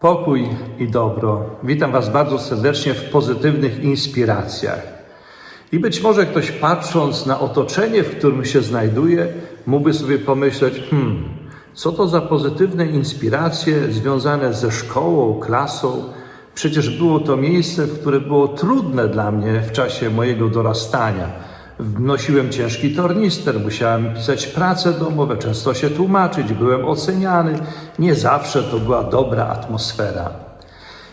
Pokój i dobro. Witam Was bardzo serdecznie w pozytywnych inspiracjach. I być może ktoś patrząc na otoczenie, w którym się znajduje, mógłby sobie pomyśleć: hmm, co to za pozytywne inspiracje związane ze szkołą, klasą? Przecież było to miejsce, które było trudne dla mnie w czasie mojego dorastania. Nosiłem ciężki tornister, musiałem pisać prace domowe, często się tłumaczyć, byłem oceniany. Nie zawsze to była dobra atmosfera.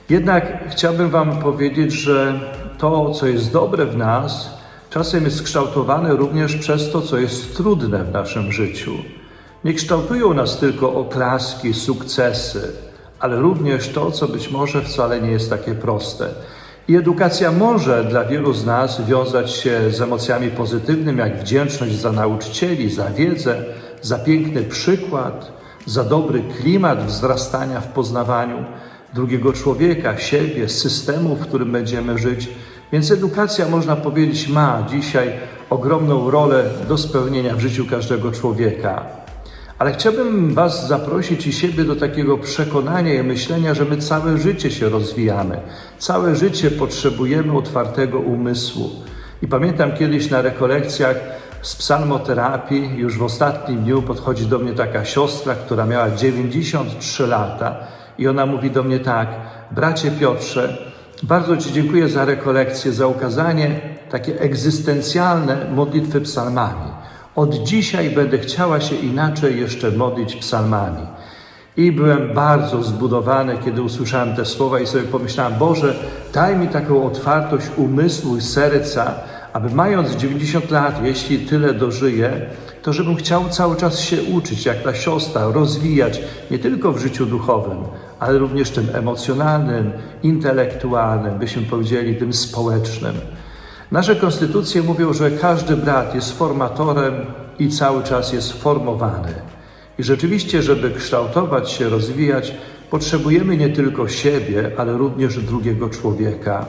Jednak chciałbym Wam powiedzieć, że to, co jest dobre w nas, czasem jest kształtowane również przez to, co jest trudne w naszym życiu. Nie kształtują nas tylko oklaski, sukcesy, ale również to, co być może wcale nie jest takie proste. I edukacja może dla wielu z nas wiązać się z emocjami pozytywnymi, jak wdzięczność za nauczycieli, za wiedzę, za piękny przykład, za dobry klimat wzrastania w poznawaniu drugiego człowieka, siebie, systemu, w którym będziemy żyć. Więc edukacja, można powiedzieć, ma dzisiaj ogromną rolę do spełnienia w życiu każdego człowieka. Ale chciałbym Was zaprosić i siebie do takiego przekonania i myślenia, że my całe życie się rozwijamy. Całe życie potrzebujemy otwartego umysłu. I pamiętam kiedyś na rekolekcjach z psalmoterapii, już w ostatnim dniu podchodzi do mnie taka siostra, która miała 93 lata i ona mówi do mnie tak, bracie Piotrze, bardzo Ci dziękuję za rekolekcję, za ukazanie takie egzystencjalne modlitwy psalmami. Od dzisiaj będę chciała się inaczej jeszcze modlić psalmami. I byłem bardzo zbudowany, kiedy usłyszałem te słowa i sobie pomyślałem, Boże, daj mi taką otwartość umysłu i serca, aby mając 90 lat, jeśli tyle dożyję, to żebym chciał cały czas się uczyć, jak ta siostra, rozwijać nie tylko w życiu duchowym, ale również tym emocjonalnym, intelektualnym, byśmy powiedzieli, tym społecznym. Nasze konstytucje mówią, że każdy brat jest formatorem i cały czas jest formowany. I rzeczywiście, żeby kształtować się, rozwijać, potrzebujemy nie tylko siebie, ale również drugiego człowieka.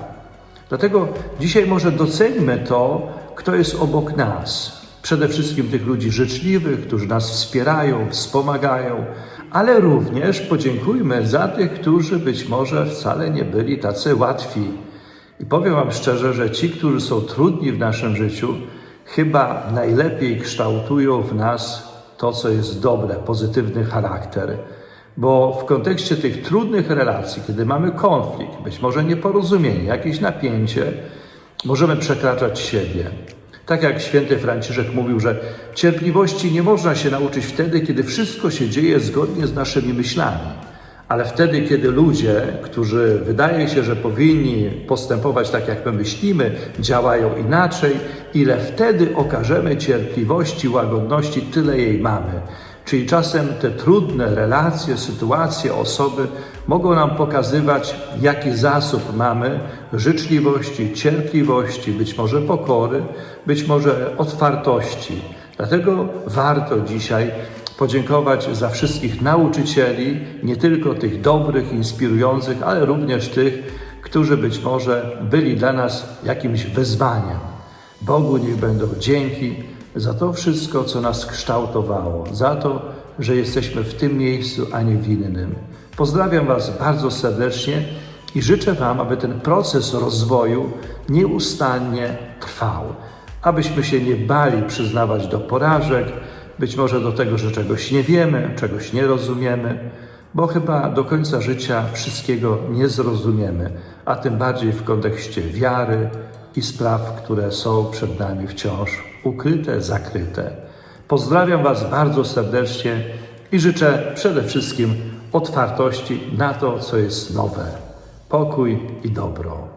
Dlatego dzisiaj może doceńmy to, kto jest obok nas. Przede wszystkim tych ludzi życzliwych, którzy nas wspierają, wspomagają, ale również podziękujmy za tych, którzy być może wcale nie byli tacy łatwi. I powiem Wam szczerze, że ci, którzy są trudni w naszym życiu, chyba najlepiej kształtują w nas to, co jest dobre, pozytywny charakter. Bo w kontekście tych trudnych relacji, kiedy mamy konflikt, być może nieporozumienie, jakieś napięcie, możemy przekraczać siebie. Tak jak święty Franciszek mówił, że cierpliwości nie można się nauczyć wtedy, kiedy wszystko się dzieje zgodnie z naszymi myślami. Ale wtedy, kiedy ludzie, którzy wydaje się, że powinni postępować tak, jak my myślimy, działają inaczej, ile wtedy okażemy cierpliwości, łagodności, tyle jej mamy. Czyli czasem te trudne relacje, sytuacje, osoby mogą nam pokazywać, jaki zasób mamy życzliwości, cierpliwości, być może pokory, być może otwartości. Dlatego warto dzisiaj podziękować za wszystkich nauczycieli, nie tylko tych dobrych, inspirujących, ale również tych, którzy być może byli dla nas jakimś wyzwaniem. Bogu niech będą dzięki za to wszystko, co nas kształtowało, za to, że jesteśmy w tym miejscu, a nie w innym. Pozdrawiam Was bardzo serdecznie i życzę Wam, aby ten proces rozwoju nieustannie trwał, abyśmy się nie bali przyznawać do porażek, być może do tego, że czegoś nie wiemy, czegoś nie rozumiemy, bo chyba do końca życia wszystkiego nie zrozumiemy, a tym bardziej w kontekście wiary i spraw, które są przed nami wciąż ukryte, zakryte. Pozdrawiam Was bardzo serdecznie i życzę przede wszystkim otwartości na to, co jest nowe. Pokój i dobro.